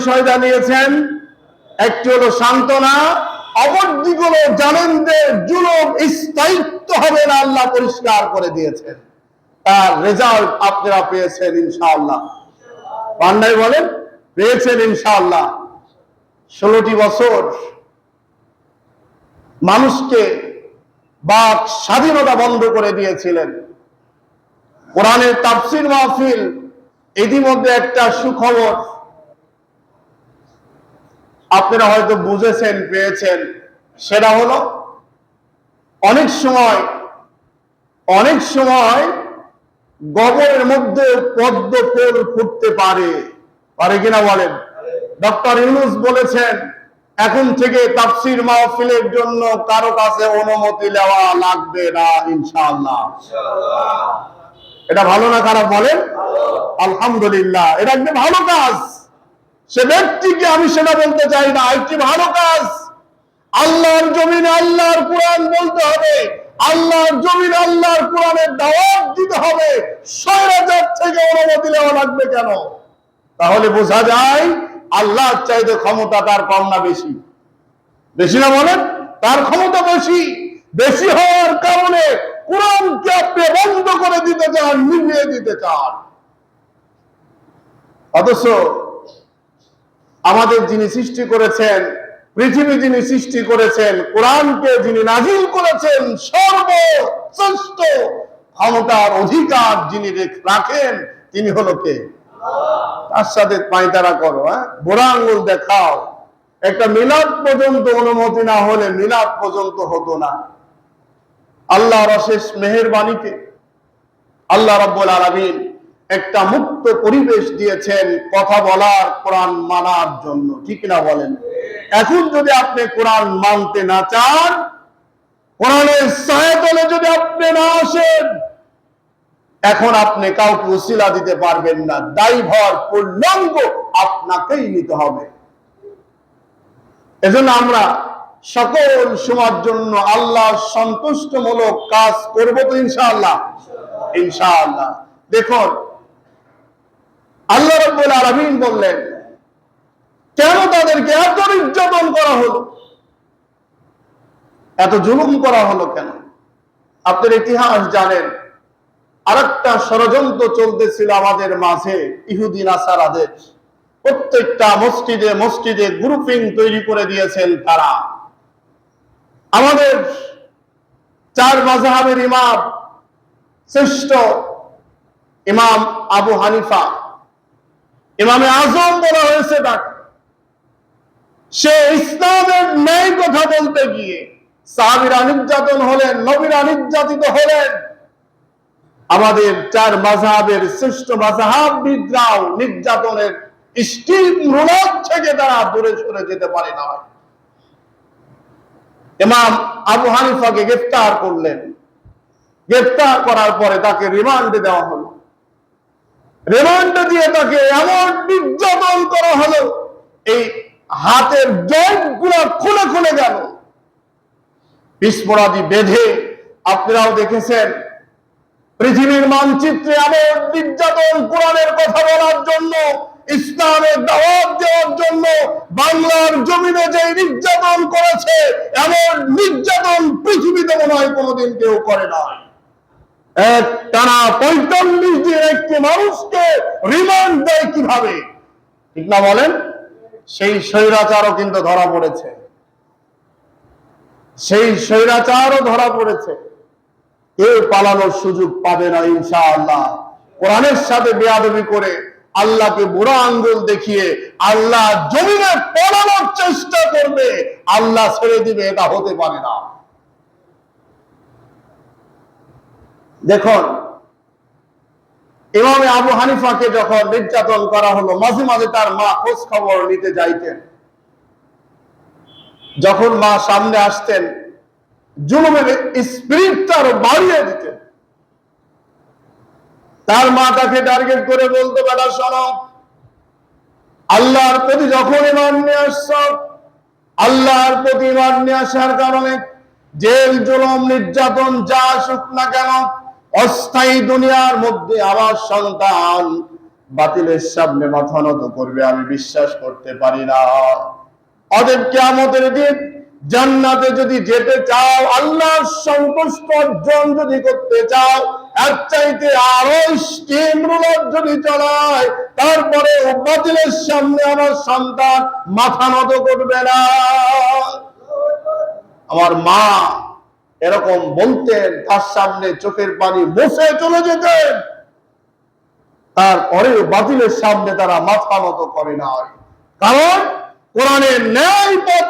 বিষয় জানিয়েছেন একটি হলো সান্ত্বনা অপরদিক হলো যে জুলুম স্থায়িত্ব হবে না, আল্লাহ পরিষ্কার করে দিয়েছেন। তার রেজাল্ট আপনারা পেয়েছেন ইনশাআল্লাহ। পান্ডাই বলেন, পেয়েছেন ইনশাআল্লাহ। ষোলোটি বছর মানুষকে বাক স্বাধীনতা বন্ধ করে দিয়েছিলেন। কোরআনের তাফসির মাহফিল, ইতিমধ্যে একটা সুখবর আপনারা হয়তো বুঝেছেন পেয়েছেন। সেটা হলো অনেক সময় অনেক সময় গবরের মধ্যে পদ্ম ফুল ফুটতে পারে। পারে কিনা বলেন? ডক্টর ইউনুস বলেছেন এখন থেকে তাফসির মাহফিলের জন্য কারও কাছে অনুমতি নেওয়া লাগবে না ইনশাআল্লাহ। এটা ভালো না খারাপ বলেন? আলহামদুলিল্লাহ। এটা একটি ভালো কাজ। সে ব্যক্তিকে আমি সেটা বলতে চাই না। একটি ভালো কাজ? আল্লাহর জমিনে আল্লাহর কোরআন বলতে হবে। আল্লাহর জমিনে আল্লাহর কোরআনের দাওয়াত দিতে হবে। স্বৈরাচার থেকে অনুমতি নেওয়া লাগবে কেন? তাহলে বোঝা যায় আল্লাহর চাইতে ক্ষমতা তার কম না বেশি। বেশি না বলেন তার ক্ষমতা বেশি। বেশি হওয়ার কারণে কোরআনকে আপনি বন্ধ করে দিতে চান, নিভিয়ে দিতে চান। অথচ আমাদের যিনি সৃষ্টি করেছেন, পৃথিবী যিনি সৃষ্টি করেছেন, কোরআনকে যিনি নাজিল করেছেন, সর্বশ্রেষ্ঠ ক্ষমতার অধিকার যিনি রাখেন, তিনি হলো কে? তার সাথে পায়তারা করো হ্যাঁ? বুড়া আঙ্গুল দেখাও। একটা মিলাদ পর্যন্ত অনুমতি না হলে মিলাদ পর্যন্ত হতো না। আল্লাহর অশেষ মেহেরবাণীতে আল্লাহ রাব্বুল আলামিন একটা মুক্ত পরিবেশ দিয়েছেন কথা বলার, কোরআন মানার জন্য। ঠিক না বলেন? এখন যদি আপনি কোরআন মানতে না চান, কোরআনের সহায়তলে যদি আপনি না আসেন, এখন আপনি কাউকে উসিলা দিতে পারবেন না। দায়ভার পূর্ণাঙ্গ আপনাকেই নিতে হবে। এজন্য আমরা সকল সময়ের জন্য আল্লাহ সন্তুষ্টমূলক কাজ করব তো ইনশাআল্লাহ। ইনশাআল্লাহ। দেখুন আল্লাহ রাব্বুল আলামিন বললেন, কেন তাদেরকে এত নির্যাতন করা হলো? এত জুলুম করা হলো কেন? আপনার ইতিহাস জানেন, আরেকটা ষড়যন্ত্র চলতেছিল আমাদের মাঝে ইহুদিন আসারাদের প্রত্যেকটা মসজিদে মসজিদে গ্রুপিং তৈরি করে দিয়েছেন তারা। আমাদের চার মাঝহাবের ইমাম, শ্রেষ্ঠ ইমাম আবু হানিফা ইমামে আজম বলা হয়েছে তাকে। সে ইসলামের ন্যায় কথা বলতে গিয়ে সাহাবিরা নির্যাতন হলেন, নবীরা নির্যাতিত হলেন। আমাদের চার মাঝহাবের শ্রেষ্ঠ মাঝহাববিদরাও নির্যাতনের স্টিম রোলার থেকে তারা দূরে সরে যেতে পারে না ইমাম আবু হানিফাকে গ্রেফতার করলেন। গ্রেফতার করার পরে তাকে রিমান্ডে দেওয়া হলো। রিমান্ডে দিয়ে তাকে এমন নির্যাতন করা হলো, এই হাতের জয়েন্টগুলা খুলে খুলে গেল। বিস্ফোরাদি বেঁধে, আপনারাও দেখেছেন, পৃথিবীর মানচিত্রে এমন নির্যাতন কোরআনের কথা বলার জন্য, ইসলামের দাওয়াত দেওয়ার জন্য, বাংলার জমিনে যে নির্যাতন করেছে, এমন নির্যাতন পৃথিবীতে মনে হয় কোনোদিন কেউ করে নাই। এক টানা পঁয়তাল্লিশ দিন একটি মানুষকে রিমান্ড দেয় কীভাবে? ঠিক না বলেন? সেই স্বৈরাচারও কিন্তু ধরা পড়েছে। সেই স্বৈরাচারও ধরা পড়েছে। কেউ পালানোর সুযোগ পাবে না, ইনশাআল্লাহ। কোরআনের সাথে বেয়াদবি করে আল্লাহকে বুড়া আঙ্গুল দেখিয়ে আল্লাহ জমিনে পড়ানোর চেষ্টা করবে, আল্লাহ ছেড়ে দিবে, এটা হতে পারে না। দেখুন, ইমামে আবু হানিফাকে যখন নির্যাতন করা হলো, মাঝে মাঝে তার মা খোঁজ খবর নিতে যাইতেন। যখন মা সামনে আসতেন, জুলুমের স্পিরিটটা আরও বাড়িয়ে দিতেন। তার মা তাকে টার্গেট করে বলতো, বেটা, শোনো, আল্লাহর প্রতি যখন ইমান নিয়ে আসছ, আল্লাহর প্রতি ইমান নিয়ে আসার কারণে জেল, জুলুম, নির্যাতন যা আসুক না কেন অস্থায়ী দুনিয়ার মধ্যে আমার সন্তান বাতিলের সামনে মাথা নত করবে, আমি বিশ্বাস করতে পারি না। অতএব কেয়ামতের দিন জান্নাতে যদি যেতে চাও, আল্লাহর সন্তুষ্ট অর্জন যদি করতে চাও এক চাইতে আরও স্টিম যদি চলায়, তারপরে বাতিলের সামনে আমার সন্তান মাথা নত করবে না। আমার মা এরকম বলতেন, তার সামনে চোখের পানি মুছে চলে যেতেন। তারপরে বাতিলের সামনে তারা মাথা নত করে না কারণ কোরআনের ন্যায় পথ